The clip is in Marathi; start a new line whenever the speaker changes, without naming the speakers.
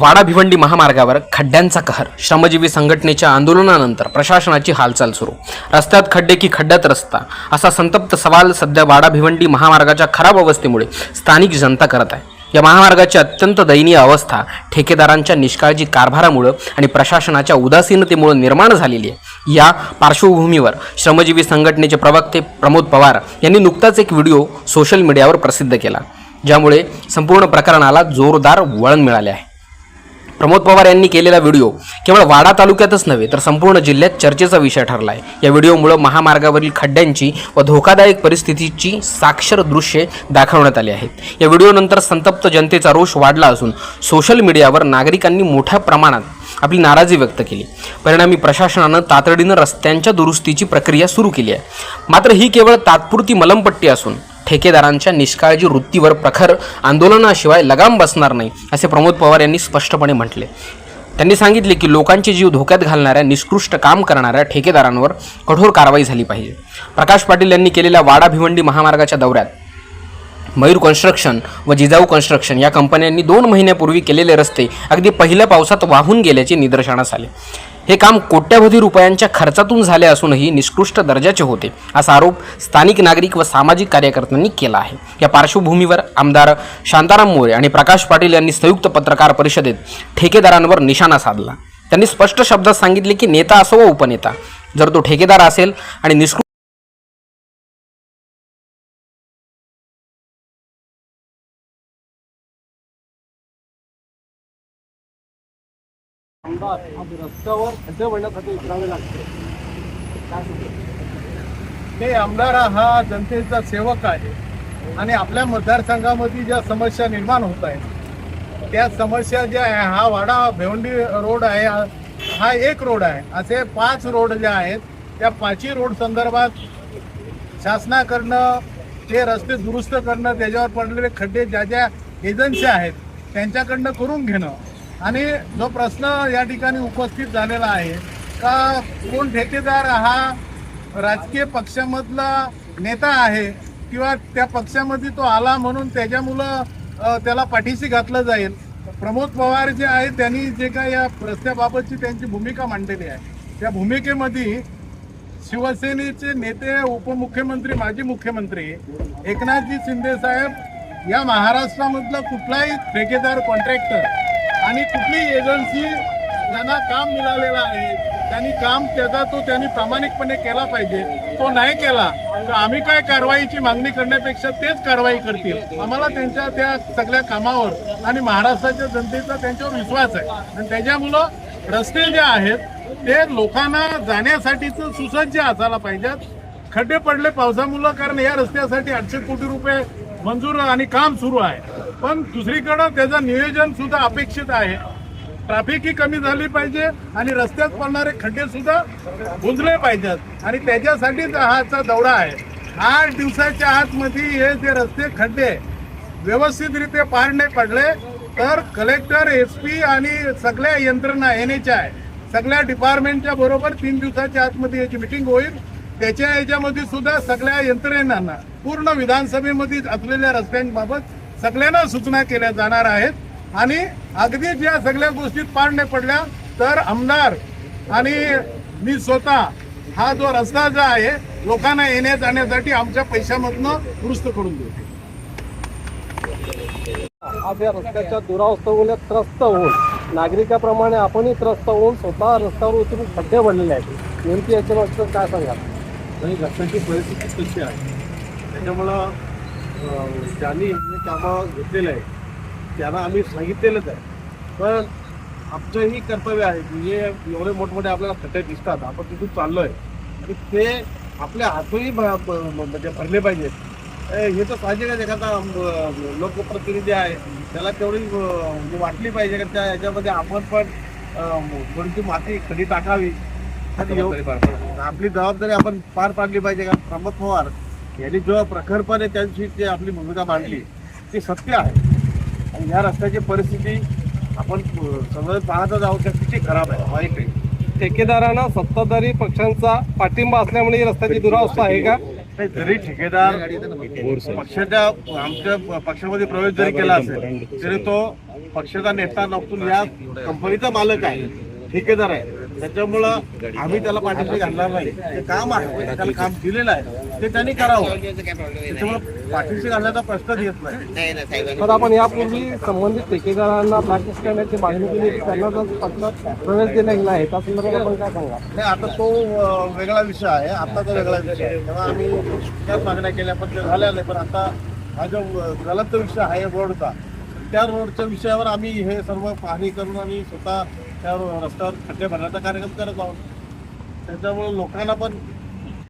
वाडा भिवंडी महामार्गावर खड्ड्यांचा कहर श्रमजीवी संघटनेच्या आंदोलनानंतर प्रशासनाची हालचाल सुरू. रस्त्यात खड्डे की खड्ड्यात रस्ता असा संतप्त सवाल सध्या वाडा भिवंडी महामार्गाच्या खराब अवस्थेमुळे स्थानिक जनता करत आहे. या महामार्गाची अत्यंत दयनीय अवस्था ठेकेदारांच्या निष्काळजी कारभारामुळं आणि प्रशासनाच्या उदासीनतेमुळे निर्माण झालेली आहे. या पार्श्वभूमीवर श्रमजीवी संघटनेचे प्रवक्ते प्रमोद पवार यांनी नुकताच एक व्हिडिओ सोशल मीडियावर प्रसिद्ध केला ज्यामुळे संपूर्ण प्रकरणाला जोरदार वळण मिळाले आहे. प्रमोद पवार यांनी केलेला व्हिडिओ केवळ वाडा तालुक्यातच नव्हे तर संपूर्ण जिल्ह्यात चर्चेचा विषय ठरला आहे या व्हिडिओमुळे महामार्गावरील खड्ड्यांची व धोकादायक परिस्थितीची साक्षर दृश्ये दाखवण्यात आली आहेत. या व्हिडिओनंतर संतप्त जनतेचा रोष वाढला असून सोशल मीडियावर नागरिकांनी मोठ्या प्रमाणात आपली नाराजी व्यक्त केली. परिणामी प्रशासनानं तातडीनं रस्त्यांच्या दुरुस्तीची प्रक्रिया सुरू केली आहे. मात्र ही केवळ तात्पुरती मलमपट्टी असून ठेकेदारांच्या निष्काळजी वृत्तीवर प्रखर आंदोलनाशिवाय लगाम बसणार नाही असे प्रमोद पवार यांनी स्पष्टपणे म्हटले. त्यांनी सांगितले की लोकांचे जीव धोक्यात घालणाऱ्या निष्कृष्ट काम करणाऱ्या ठेकेदारांवर कठोर कारवाई झाली पाहिजे. प्रकाश पाटील यांनी केलेल्या वाडा भिवंडी महामार्गाच्या दौऱ्यात मयूर कन्स्ट्रक्शन व जिजाऊ कन्स्ट्रक्शन या कंपन्यांनी दोन महिन्यापूर्वी केलेले रस्ते अगदी पहिल्या पावसात वाहून गेल्याचे निदर्शनास आले. हे काम कोट्यवधी रुपयांच्या खर्चातून झाले असूनही निष्कृष्ट दर्जाचे होते असा आरोप स्थानिक नागरिक व सामाजिक कार्यकर्त्यांनी केला आहे. या पार्श्वभूमीवर आमदार शांताराम मोरे आणि प्रकाश पाटील यांनी संयुक्त पत्रकार परिषदेत ठेकेदारांवर निशाणा साधला. त्यांनी स्पष्ट शब्दात सांगितले की नेता असो व उपनेता जर तो ठेकेदार असेल आणि निष्कृ
अंगात आज रस्त्यावर खड्डे भरण्यासाठी उतरावे लागते
आमदार हा जनतेचा सेवक आहे. आणि आपल्या मतदारसंघामध्ये ज्या समस्या निर्माण होत आहेत त्या समस्या ज्या आहे हा वाडा भेवंडी रोड आहे हा- हा एक रोड आहे. असे पाच रोड जे आहेत त्या पाचही रोड संदर्भात शासनाकडनं ते रस्ते दुरुस्त करणं त्याच्यावर पडलेले खड्डे ज्या ज्या एजन्सी आहेत त्यांच्याकडनं करून घेणं आणि जो प्रश्न या ठिकाणी उपस्थित झालेला आहे का कोण ठेकेदार हा राजकीय पक्षामधला नेता आहे किंवा त्या पक्षामध्ये तो आला म्हणून त्याच्यामुळं त्याला पाठीशी घातलं जाईल? प्रमोद पवार जे आहेत त्यांनी जे काय या रस्त्याबाबतची त्यांची भूमिका मांडलेली आहे. त्या भूमिकेमध्ये शिवसेनेचे नेते उपमुख्यमंत्री माजी मुख्यमंत्री एकनाथजी शिंदे साहेब या महाराष्ट्रामधला कुठलाही ठेकेदार कॉन्ट्रॅक्टर आणि कुठली एजन्सी ज्यांना काम मिळालेलं आहे त्यांनी काम त्याचा तो त्यांनी प्रामाणिकपणे केला पाहिजे. तो नाही केला तर आम्ही काय कारवाईची मागणी करण्यापेक्षा तेच कारवाई करतील. आम्हाला त्यांच्या त्या सगळ्या कामावर आणि महाराष्ट्राच्या जनतेचा त्यांच्यावर विश्वास आहे. आणि त्याच्यामुळं रस्ते जे आहेत ते लोकांना जाण्यासाठीच सुसज्ज असायला पाहिजेत. खड्डे पडले पावसामुळं कारण या रस्त्यासाठी आठशे कोटी रुपये मंजूर आणि काम सुरू आहे. पण दुसरीकडं त्याचं नियोजन सुद्धा अपेक्षित आहे. ट्रॅफिकही कमी झाली पाहिजे आणि रस्त्यात पडणारे खड्डे सुद्धा बुजले पाहिजेत. आणि त्याच्यासाठीच हाचा दौरा आहे. आठ दिवसाच्या आतमध्ये हे जे रस्ते खड्डे व्यवस्थितरित्या पार नाही पडले तर कलेक्टर एस पी आणि सगळ्या यंत्रणा एन एच आय सगळ्या डिपार्टमेंटच्या बरोबर तीन दिवसाच्या आतमध्ये याची मिटिंग होईल. त्याच्या याच्यामध्ये सुद्धा सगळ्या यंत्रणांना पूर्ण विधानसभेमध्ये असलेल्या रस्त्यांबाबत सगळ्यांना सूचना केल्या जाणार आहेत. आणि अगदी ज्या सगळ्या गोष्टीत पार नाही पडल्या तर आमदार आणि मी स्वतः हा जो रस्ता जो आहे लोकांना येण्या जाण्यासाठी आमच्या पैशामधनं दुरुस्त करून देऊ.
आज या रस्त्याच्या दुरावस्थेमुळे त्रस्त होऊन नागरिकाप्रमाणे आपणही त्रस्त होऊन स्वतः रस्त्यावर उतरून खड्डे भरलेले आहेत. नेमकी याच्या मागचं काय सांगाल?
आणि रस्त्याची परिस्थिती कशी आहे? त्याच्यामुळं ज्यांनी हे कामं घेतलेलं आहे त्यांना आम्ही सांगितलेलंच आहे. पण आमचंही कर्तव्य आहे की हे एवढे मोठमोठे आपल्याला खड्डे दिसतात आपण तिथून चाललोय. आणि ते आपल्या हातूनही म्हणजे भरले पाहिजेत. हे तर पाहिजे का एखादा लोकप्रतिनिधी आहे? त्याला तेवढी म्हणजे वाटली पाहिजे का त्या याच्यामध्ये आपण पण थोडीशी माती खडी टाकावी? आपली जबाबदारी आपण पार पाडली पाहिजे का? प्रमोद पवार यांनी जो प्रखरपणे त्यांची जी आपली भूमिका मांडली ती सत्य आहे. आणि या रस्त्याची परिस्थिती आपण अं, समजून पाहतच आहोत का किती खराब आहे वाईट आहे.
ठेकेदारांना सत्ताधारी पक्षांचा पाठिंबा असल्यामुळे ही रस्त्याची दुरावस्था आहे का?
नाही, जरी ठेकेदार पक्षाच्या आमच्या पक्षामध्ये प्रवेश जरी केला असेल तरी तो पक्षाचा नेता नसून या कंपनीचा मालक आहे ठेकेदार आहे. त्याच्यामुळं आम्ही त्याला पाठीशी घालणार नाही. ते काम आहे. त्याला काम दिलेलं आहे. ते त्यांनी करावं. त्याच्यामुळं पाठीशी घालण्याचा प्रश्नच येत नाही.
तर आपण यापूर्वी संबंधित ठेकेदारांना ब्लॅकलिस्ट करण्याची मागणी केली त्यांना जर पक्षात प्रवेश दिला गेला आहे त्या संदर्भात आपण काय सांगा
नाही आता तो वेगळा विषय आहे. आताचा वेगळा विषय आहे. तेव्हा आम्ही त्याच मागण्या केल्या पण ते झाल्या नाही पण आता हा जो ज्वलंत विषय आहे रोडचा त्या रोडच्या विषयावर आम्ही हे सर्व पाहणी करून आम्ही स्वतः त्या रस्त्यावर खड्डे भरण्याचा कार्यक्रम करत आहोत. त्याच्यामुळे लोकांना पण